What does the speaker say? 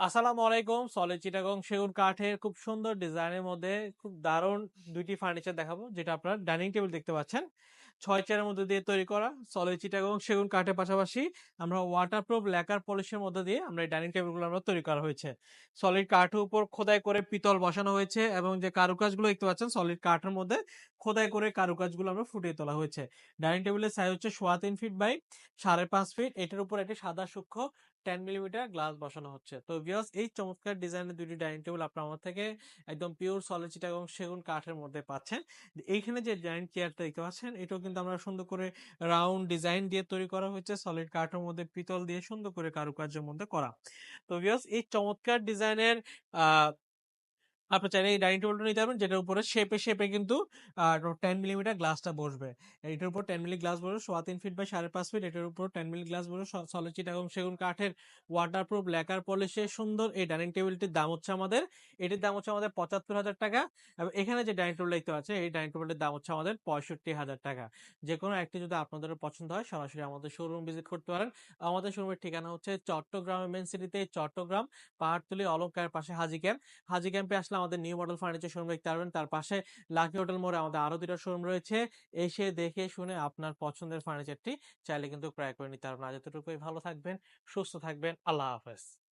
আসসালামু আলাইকুম সলিড চিটাগং সেগুন কাঠের খুব সুন্দর ডিজাইনের মধ্যে খুব দারুণ দুইটি ফার্নিচার দেখাবো, যেটা আপনারা ডাইনিং টেবিল দেখতে পাচ্ছেন। ছয় চেয়ারের মধ্যে দিয়ে তৈরি করা সলিড চিটাগং সেগুন কাঠের পাশাপাশি আমরা ওয়াটারপ্রুফ ল্যাকার পলিশের মধ্যে দিয়ে আমরা এই ডাইনিং টেবিলগুলো আমরা তৈরি করা হয়েছে। সলিড কাঠের উপর খোদাই করে পিতল বসানো হয়েছে এবং যে কারুকাজগুলো দেখতে পাচ্ছেন সলিড কাঠের মধ্যে খোদাই করে কারুকাজগুলো আমরা ফুটিয়ে তোলা হয়েছে। ডাইনিং টেবিলের সাইজ হচ্ছে সোয়া তিন ফিট বাই সাড়ে পাঁচ ফিট এটার উপর একটি সাদা সূক্ষ্ম টেন মিলিমিটার গ্লাস বসানো হচ্ছে। তো ভিউয়ার্স এই চমৎকার ডিজাইনের দুটি ডাইনিং টেবিল আপনার আমার থেকে একদম পিওর সলিড এবং সেগুন কাঠের মধ্যে পাচ্ছেন। এইখানে যে ডাইনিং চেয়ারটা দেখতে পাচ্ছেন, এটাও কিন্তু আমরা সুন্দর করে রাউন্ড ডিজাইন দিয়ে তৈরি করা হয়েছে সলিড কাঠের মধ্যে পিতল দিয়ে সুন্দর করে কারুকার্যের মধ্যে করা। তো ভিউয়ার্স এই চমৎকার ডিজাইনের আপনি চাইলে এই ডাইনিং টেবিলটা নিতে পারবেন, যেটার উপরে শেপে শেপে কিন্তু টেন মিলিমিটার গ্লাসটা বসবে। এটার উপর টেন মিলি গ্লাস বসবে, সোয়া তিন ফিট বাই সাড়ে পাঁচ ফিট এটার উপর টেন মিলি গ্লাস বসবে সলিড চিট এবং সেগুন কাঠের ওয়াটারপ্রুফ লেকার পলিশে সুন্দর এই ডাইনিং টেবিলটির দাম হচ্ছে আমাদের, এটির দাম হচ্ছে আমাদের পঁচাত্তর হাজার টাকা। এবং এখানে যে ডাইনিং টেবিল দেখতে পাচ্ছেন, এই ডাইনিং টেবিলটির দাম হচ্ছে আমাদের পঁয়ষট্টি হাজার টাকা। যে কোনো একটি যদি আপনাদের পছন্দ হয়, সরাসরি আমাদের শোরুম ভিজিট করতে পারেন। আমাদের শোরুমের ঠিকানা হচ্ছে চট্টগ্রাম মেন সিটিতে চট্টগ্রাম, পাহাড়তলি অলঙ্কারের পাশে হাজি ক্যাম্প। হাজি ক্যাম্পে আসলে আমাদের নিউ মডেল ফার্নিচার শোরুম দেখতে পারবেন। তার পাশে লাকি হোটেল মোড়ে আমাদের আরও দুটো শোরুম রয়েছে। এসে দেখে শুনে আপনার পছন্দের ফার্নিচারটি চাইলে কিন্তু ক্রয় করে নিতে পারবেন। আজ এতটুকুই। ভালো থাকবেন, সুস্থ থাকবেন। আল্লাহ হাফেজ।